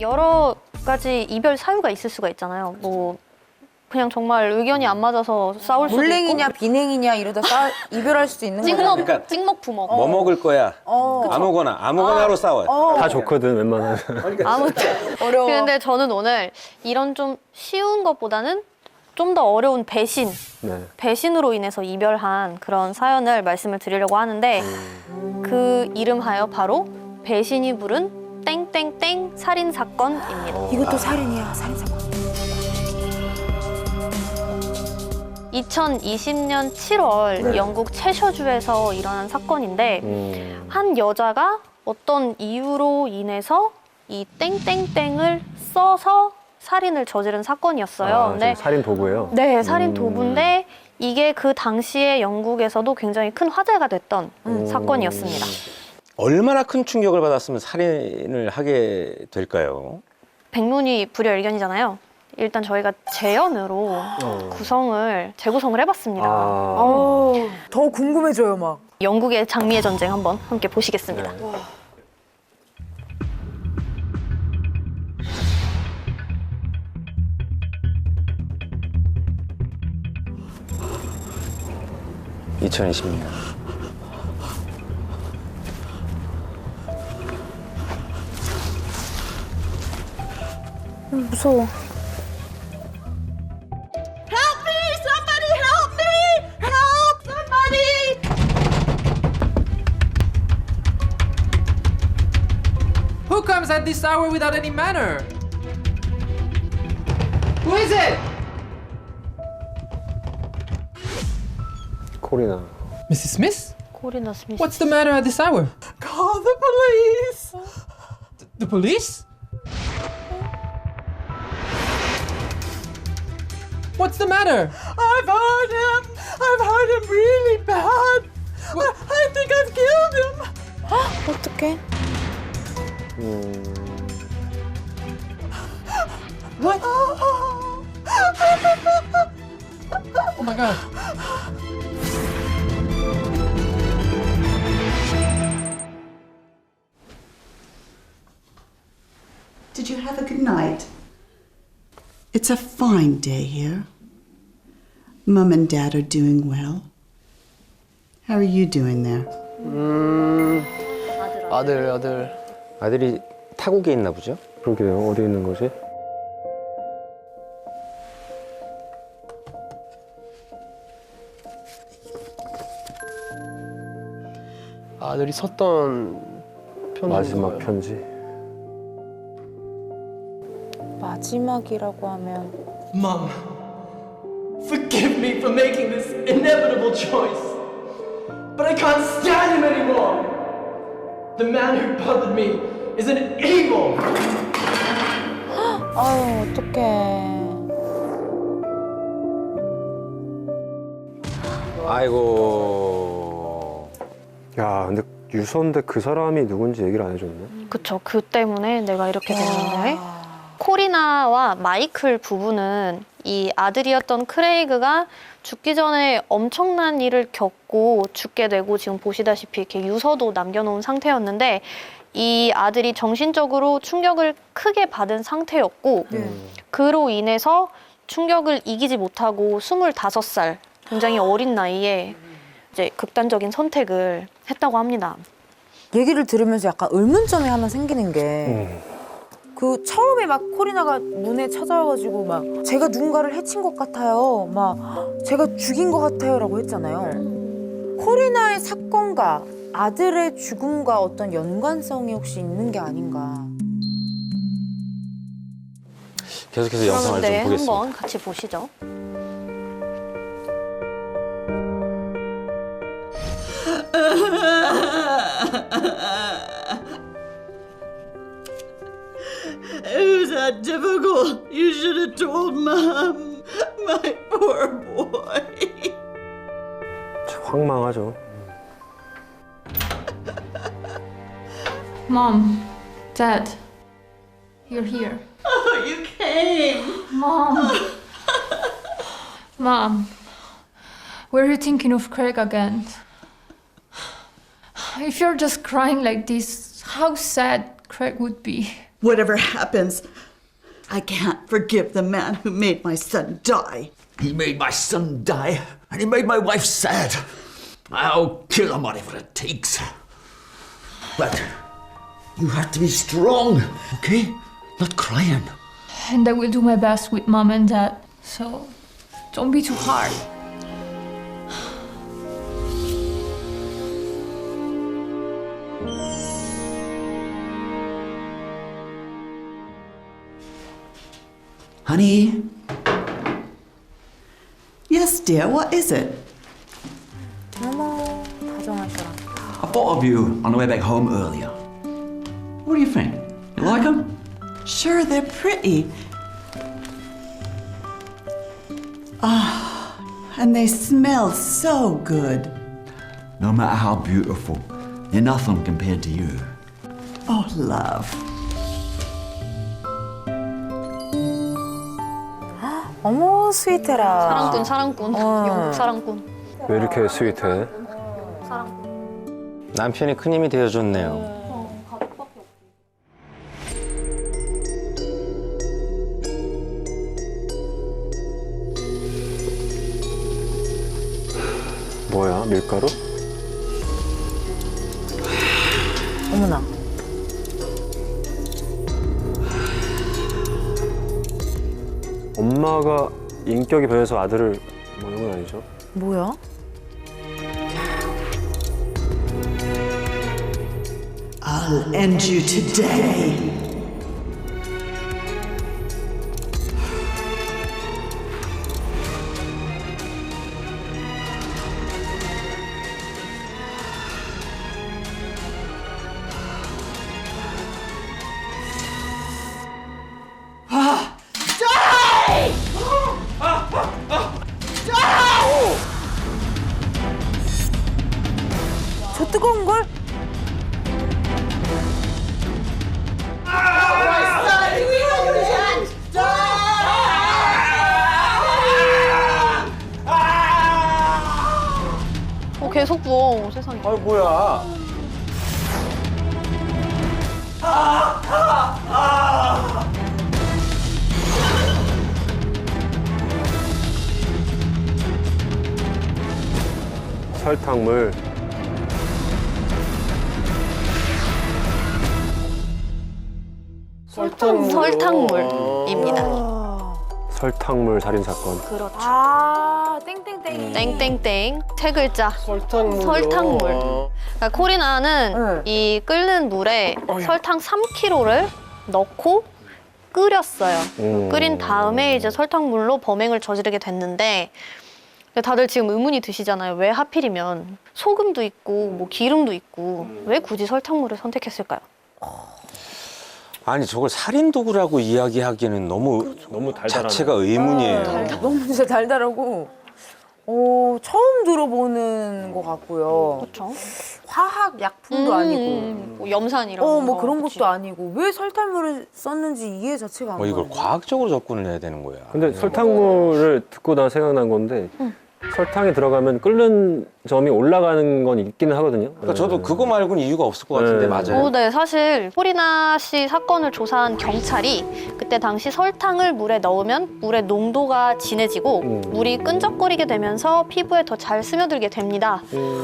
여러 가지 이별 사유가 있을 수가 있잖아요. 뭐 그냥 정말 의견이 안 맞아서 싸울 수도 물냉이냐 있고 비냉이냐 이러다 싸, 이별할 수도 있는 거잖아. 찍먹 그러니까 찍먹 부먹 뭐 먹을 거야? 어. 아무거나 아무거나로 싸워요. 어. 다 좋거든 웬만하면. 아무튼 어려워. 근데 저는 오늘 이런 좀 쉬운 것보다는 좀 더 어려운 배신 네. 배신으로 인해서 이별한 그런 사연을 말씀을 드리려고 하는데 그 이름하여 바로 배신이 부른 땡땡땡 살인 사건입니다. 이것도 살인이야 살인 사건. 2020년 7월 영국 채셔주에서 일어난 사건인데 음. 한 여자가 어떤 이유로 인해서 이 땡땡땡을 써서 살인을 저지른 사건이었어요. 아, 근데 좀 살인 도구예요. 네, 살인 음. 도구인데 이게 그 당시에 영국에서도 굉장히 큰 화제가 됐던 음. 사건이었습니다. 얼마나 큰 충격을 받았으면 살인을 하게 될까요? 백문이 불여일견이잖아요. 일단 저희가 재연으로 어. 구성을 재구성을 해봤습니다. 아. 어. 더 궁금해져요 막. 영국의 장미의 전쟁 한번 함께 보시겠습니다. 네. 네. 2020년. 무서워. Help me! Somebody help me! Help! Somebody! Who comes at this hour without any manner? Who is it? 코리나. Mrs. Smith? 코리나 스미스. What's the matter at this hour? Call the police! The police? What's the matter? I've hurt him! I've hurt him really bad! I, I think I've killed him! 어떡해? 음. What? Oh my god. Did you have a good night? It's a fine day here. Mum and Dad are doing well. How are you doing there? 아들 아들 아들이 타국에 있나 보죠? 그러게요. 어디 있는 거지? 아들이 썼던 편지 마지막 편지. 마지막이라고 하면 Mom, forgive me for making this inevitable choice. But I can't stand him anymore. The man who bothered me is an evil. 아유 어떡해. 아이고. 야, 근데 유서인데 그 사람이 누군지 얘기를 안 해줬네. 그쵸. 그 때문에 내가 이렇게 됐는데. 코리나와 마이클 부부는 이 아들이었던 크레이그가 죽기 전에 엄청난 일을 겪고 죽게 되고 지금 보시다시피 이렇게 유서도 남겨놓은 상태였는데 이 아들이 정신적으로 충격을 크게 받은 상태였고 그로 인해서 충격을 이기지 못하고 25살 굉장히 어린 나이에 이제 극단적인 선택을 했다고 합니다. 얘기를 들으면서 약간 의문점이 하나 생기는 게. 음. 그 처음에 막 코리나가 문에 찾아와가지고 막 제가 누군가를 해친 것 같아요. 막 제가 죽인 것 같아요라고 했잖아요. 코리나의 사건과 아들의 죽음과 어떤 연관성이 혹시 있는 게 아닌가. 계속해서 영상을 그런데 좀 보겠습니다. 한번 같이 보시죠. that difficult. You should have told Mom. My poor boy. 참 황망하죠. Mom, Dad, you're here. Oh, you came. Mom. Mom, were you thinking of Craig again? If you're just crying like this, how sad Craig would be. Whatever happens, I can't forgive the man who made my son die. He made my son die, and he made my wife sad. I'll kill him, whatever it takes. But you have to be strong, okay? Not crying. And I will do my best with mom and dad. So don't be too hard. Honey? Yes, dear, what is it? 어머, 다정하셔라. I thought of you on the way back home earlier. What do you think? You like them? Sure, they're pretty. Ah, and they smell so good. No matter how beautiful, you're nothing compared to you. Oh, love. 어머, 스위테라. 사랑꾼, 사랑꾼. 어. 영국 사랑꾼. 왜 이렇게 스윗해? 남편이 큰 힘이 되어줬네요. 뭐야 밀가루? 어머나. 엄마가 인격이 변해서 아들을 뭐 이런 건 아니죠? 뭐야? I'll end you today. 설탕물 설탕물. 설탕물입니다. 설탕물 살인 사건. 그렇죠. 아, 땡땡땡이. 땡땡땡. 세 글자. 설탕물. 설탕물. 그러니까 코리나는 이 끓는 물에 설탕 3kg를 넣고 끓였어요. 음. 끓인 다음에 이제 설탕물로 범행을 저지르게 됐는데 다들 지금 의문이 드시잖아요. 왜 하필이면 소금도 있고 뭐 기름도 있고 왜 굳이 설탕물을 선택했을까요? 아니 저걸 살인 도구라고 이야기하기는 너무 너무 달달하네. 자체가 의문이에요. 너무 진짜 달달하고, 오, 처음 들어보는 것 같고요. 그렇죠. 화학 약품도 아니고. 뭐 염산 이런 어, 뭐 거. 그런 그치. 것도 아니고. 왜 설탕물을 썼는지 이해 자체가 안뭐 이걸 가요. 과학적으로 접근을 해야 되는 거야. 근데 설탕물을 듣고 나 생각난 건데 설탕이 들어가면 끓는 점이 올라가는 건 있기는 하거든요. 그러니까 저도 그거 말고는 이유가 없을 것 같은데 네. 맞아요. 어, 네, 사실 호리나 씨 사건을 조사한 경찰이 그때 당시 설탕을 물에 넣으면 물의 농도가 진해지고 음. 물이 끈적거리게 되면서 피부에 더 잘 스며들게 됩니다.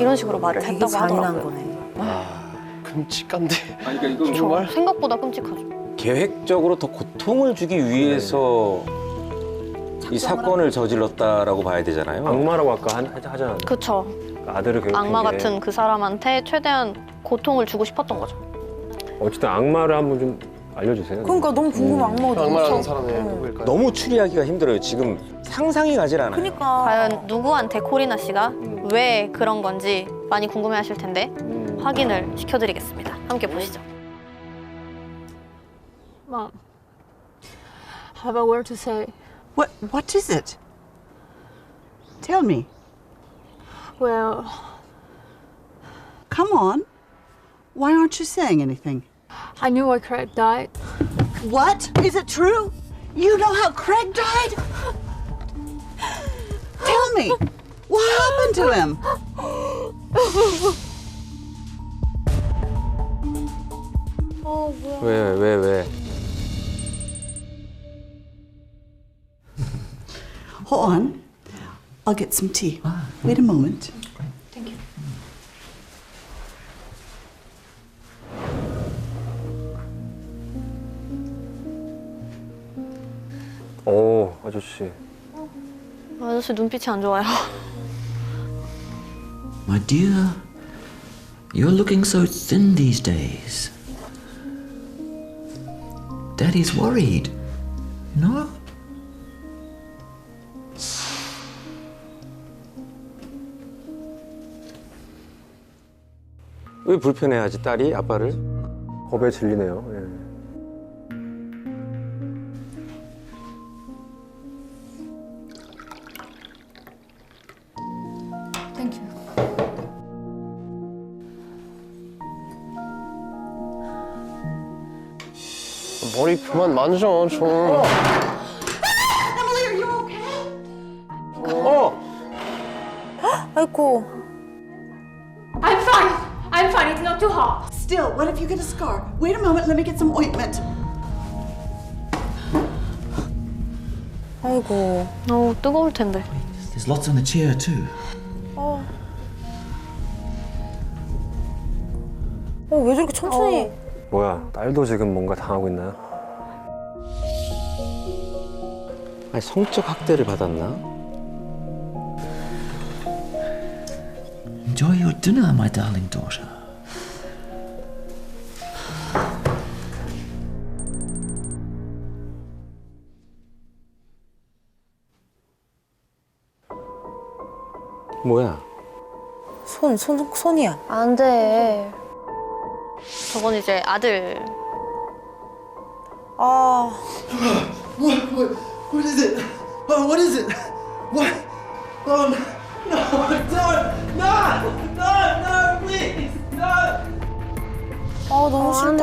이런 식으로 말을 되게 했다고 잔인한 하더라고요. 거네. 끔찍한데. 그렇죠. 생각보다 끔찍하죠. 계획적으로 더 고통을 주기 위해서 이 사건을 저질렀다라고 봐야 되잖아요. 악마라고 아까 한- 하- 하잖아. 그렇죠. 아들을 괴롭힌 악마 게. 같은 그 사람한테 최대한 고통을 주고 싶었던 거죠. 어쨌든 악마를 한번 좀 알려주세요. 그러니까 너무 궁금해, 악마가 악마라는? 사람이 응. 누구일까요? 너무 추리하기가 힘들어요. 지금 상상이 가질 않아요. 그러니까. 과연 누구한테 코리나 씨가 왜 그런 건지 많이 궁금해하실 텐데 음. 확인을 시켜드리겠습니다. 함께 보시죠. Mom, have a word to say. What what is it? Tell me. Well, Come on. Why aren't you saying anything? I knew why Craig died. What? Is it true? You know how Craig died? Tell me. What happened to him? 왜, 왜, 왜? Hold on. I'll get some tea. Wait a moment. 오 아저씨. 아저씨 눈빛이 안 좋아요. My dear, you're looking so thin these days. Daddy's worried. No? 왜 불편해하지 딸이 아빠를? 법에 질리네요. 예. 머리 그만 만져 좀. 아이고. Still, what if you get a scar? Wait a moment, let me get some ointment. 아이고. 어 뜨거울 텐데. There's lots on the chair too. 어. 어, 왜 저렇게 천천히. 뭐야 딸도 지금 뭔가 당하고 있나요? 아니 성적 학대를 받았나? Enjoy your dinner, my darling daughter. 뭐야? 손, 손, 손이야. 안 돼. 저건 이제 아들. 아. What, what, what is it? Oh, what is it? What? Oh, no, no, don't, no, no, no, please, no. 아, 너무 싫다.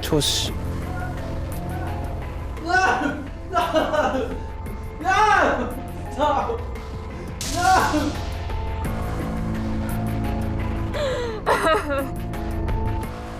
조씨. No! No! No! Stop! No!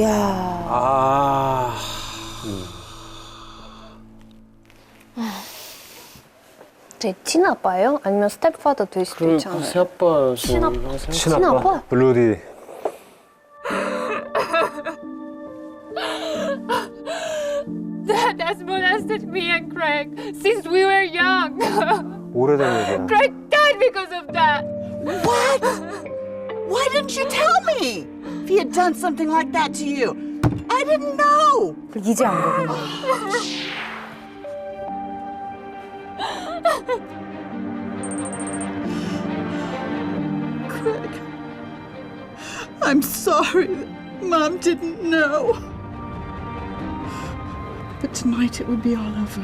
야. 아. 제 친아빠예요? 아니면 스텝파더 될 수도 그럴 있잖아요. 새아빠 지금 친아빠. 친아빠? 블루디. Dad has molested me and Craig since we were young. 오래된 얘기야. Craig died because of that. What? Why didn't you tell me? If he had done something like that to you. I didn't know. 이제 안 거구나. Craig, I'm sorry that Mom didn't know. But tonight it would be all over.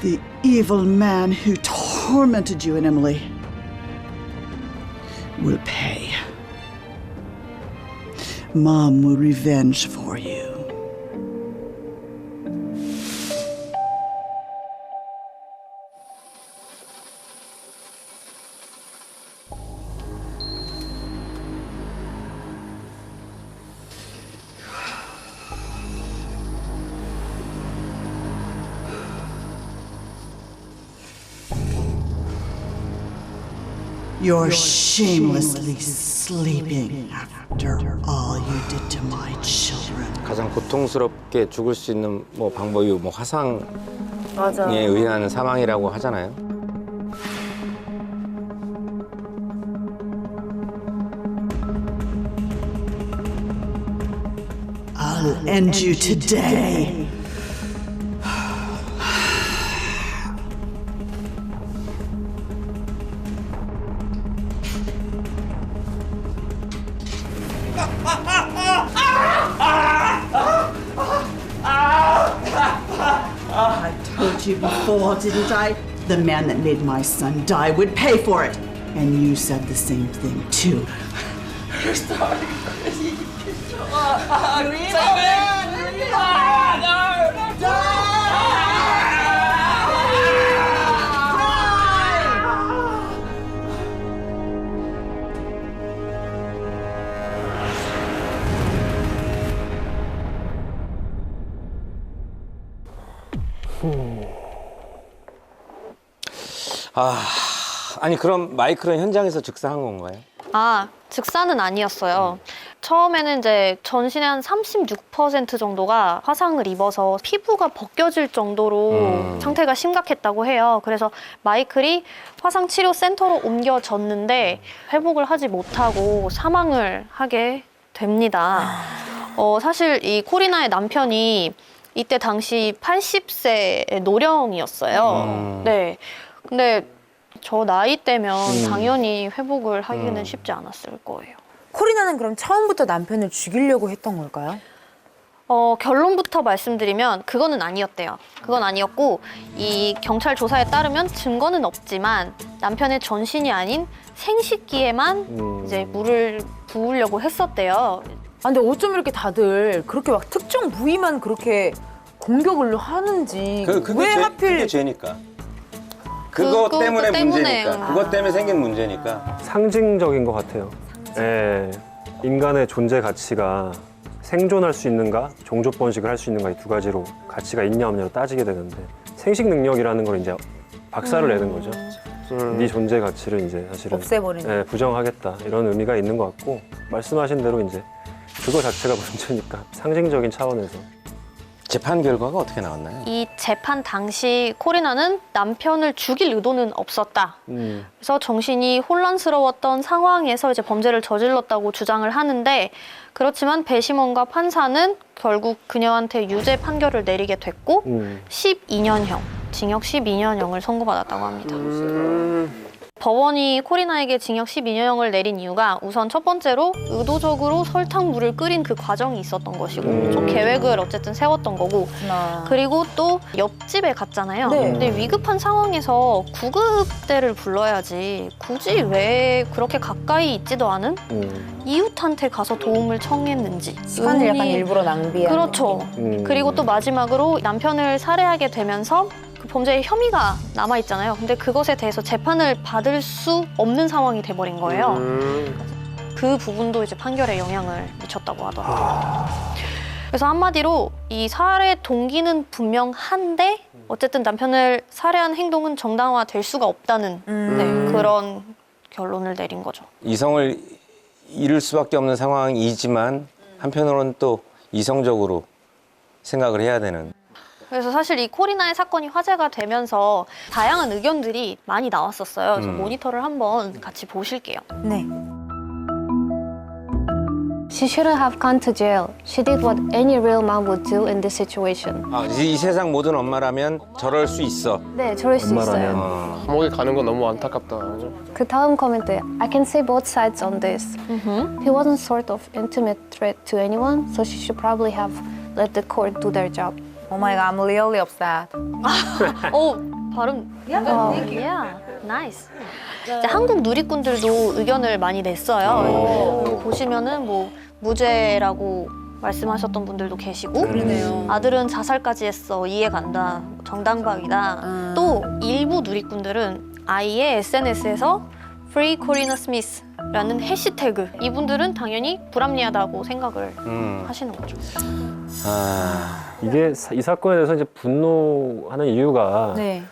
The evil man who tormented you and Emily will pay. Mom will revenge for You're shamelessly sleeping after all you did to my children. 가장 고통스럽게 죽을 수 있는 뭐 방법이 뭐 화상에 맞아. 의한 사망이라고 하잖아요. I'll end you today. Ah, I told you before, didn't I? The man that made my son die would pay for it. And you said the same thing, too. 아, 아니 그럼 마이클은 현장에서 즉사한 건가요? 아, 즉사는 아니었어요. 음. 처음에는 이제 전신의 한 36% 정도가 화상을 입어서 피부가 벗겨질 정도로 음. 상태가 심각했다고 해요. 그래서 마이클이 화상 치료 센터로 옮겨졌는데 음. 회복을 하지 못하고 사망을 하게 됩니다. 아. 어, 사실 이 코리나의 남편이 이때 당시 80세의 노령이었어요. 음. 네. 근데 저 나이 때면 음. 당연히 회복을 하기는 음. 쉽지 않았을 거예요. 코리나는 그럼 처음부터 남편을 죽이려고 했던 걸까요? 어, 결론부터 말씀드리면 그거는 아니었대요. 그건 아니었고 이 경찰 조사에 따르면 증거는 없지만 남편의 전신이 아닌 생식기에만 음. 이제 물을 부으려고 했었대요. 아, 근데 어쩜 이렇게 다들 그렇게 막 특정 부위만 그렇게 공격을 하는지 그, 그게 왜 죄, 하필 그게 죄니까. 그거 그거 때문에 때문에. 문제니까. 그것 때문에 생긴 문제니까. 상징적인 것 같아요. 예, 인간의 존재 가치가 생존할 수 있는가, 종족 번식을 할 수 있는가 이 두 가지로 가치가 있냐 없냐로 따지게 되는데 생식 능력이라는 걸 이제 박살을 내는 거죠. 네 존재 가치를 이제 사실은 없애버리는 예, 부정하겠다 이런 의미가 있는 것 같고 말씀하신 대로 이제 그거 자체가 문제니까 상징적인 차원에서 재판 결과가 어떻게 나왔나요? 이 재판 당시 코리나는 남편을 죽일 의도는 없었다. 음, 그래서 정신이 혼란스러웠던 상황에서 이제 범죄를 저질렀다고 주장을 하는데 그렇지만 배심원과 판사는 결국 그녀한테 유죄 판결을 내리게 됐고 음. 12년형, 징역 12년형을 선고받았다고 합니다. 법원이 코리나에게 징역 12년형을 내린 이유가 우선 첫 번째로 의도적으로 설탕물을 끓인 그 과정이 있었던 것이고 음. 좀 계획을 어쨌든 세웠던 거고 나 그리고 또 옆집에 갔잖아요. 네. 근데 위급한 상황에서 구급대를 불러야지 굳이 왜 그렇게 가까이 있지도 않은 음, 이웃한테 가서 도움을 청했는지 시간을 약간 일부러 낭비하는 그렇죠. 음. 그리고 또 마지막으로 남편을 살해하게 되면서 그 범죄의 혐의가 남아 있잖아요. 근데 그것에 대해서 재판을 받을 수 없는 상황이 돼버린 거예요. 그 부분도 이제 판결에 영향을 미쳤다고 하더라고요. 그래서 한마디로 이 살해 동기는 분명한데 어쨌든 남편을 살해한 행동은 정당화될 수가 없다는 음. 네, 그런 결론을 내린 거죠. 이성을 잃을 수밖에 없는 상황이지만 한편으로는 또 이성적으로 생각을 해야 되는. 그래서 사실 이 코리나의 사건이 화제가 되면서 다양한 의견들이 많이 나왔었어요. 그래서 음. 모니터를 한번 같이 보실게요. 네. She shouldn't have gone to jail. She did what any real mom would do in this situation. 아, 이, 이 세상 모든 엄마라면 저럴 수 있어. 네, 저럴 수 엄마라면. 있어요. 어. 감옥에 가는 건 너무 안타깝다. 그죠? 그 다음 코멘트. I can see both sides on this. He wasn't sort of intimate threat to anyone, so she should probably have let the court do their job. Oh my god, I'm really upset. 오 발음. 어, yeah, nice. 이제 한국 누리꾼들도 의견을 많히 냈어요. 여기 보시면은 뭐 무죄라고 말씀하셨던 분들도 계시고 그러네요. 아들은 자살까지 했어 이해 간다 정당방위다 음. 또 일부 누리꾼들은 아이의 SNS에서 Free Corina Smith라는 해시태그 이분들은 당연히 불합리하다고 생각을 음. 하시는 거죠. 아, 이게 사- 이 사건에 대해서 이제 분노하는 이유가 네.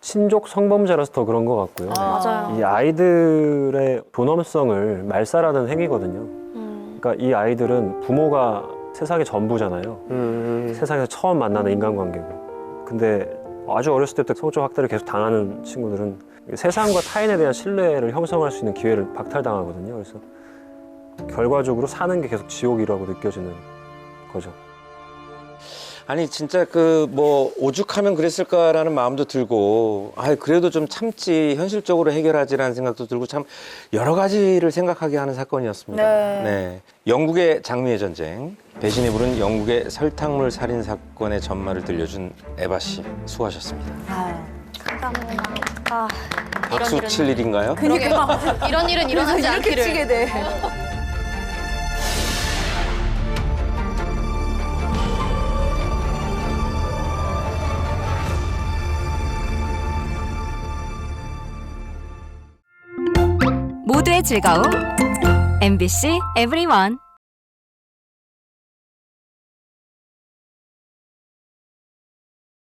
친족 성범죄라서 더 그런 것 같고요. 맞아요. 이 아이들의 존엄성을 말살하는 행위거든요. 음. 그러니까 이 아이들은 부모가 세상의 전부잖아요. 음. 세상에서 처음 만나는 인간관계고. 근데 아주 어렸을 때부터 성적 학대를 계속 당하는 친구들은 세상과 타인에 대한 신뢰를 형성할 수 있는 기회를 박탈당하거든요. 그래서 결과적으로 사는 게 계속 지옥이라고 느껴지는 거죠. 아니 진짜 그 뭐 오죽하면 그랬을까라는 마음도 들고 아 그래도 좀 참지 현실적으로 해결하지라는 생각도 들고 참 여러 가지를 생각하게 하는 사건이었습니다. 네. 영국의 장미의 전쟁 배신이 부른 영국의 설탕물 살인 사건의 전말을 들려준 에바 씨 수고하셨습니다. 아, 감사합니다. 아, 박수 이런 칠 일인가요? 그러게요. 이런 일은 일어나지 이렇게 않기를. 치게 돼. 모두의 즐거움 MBC EVERYONE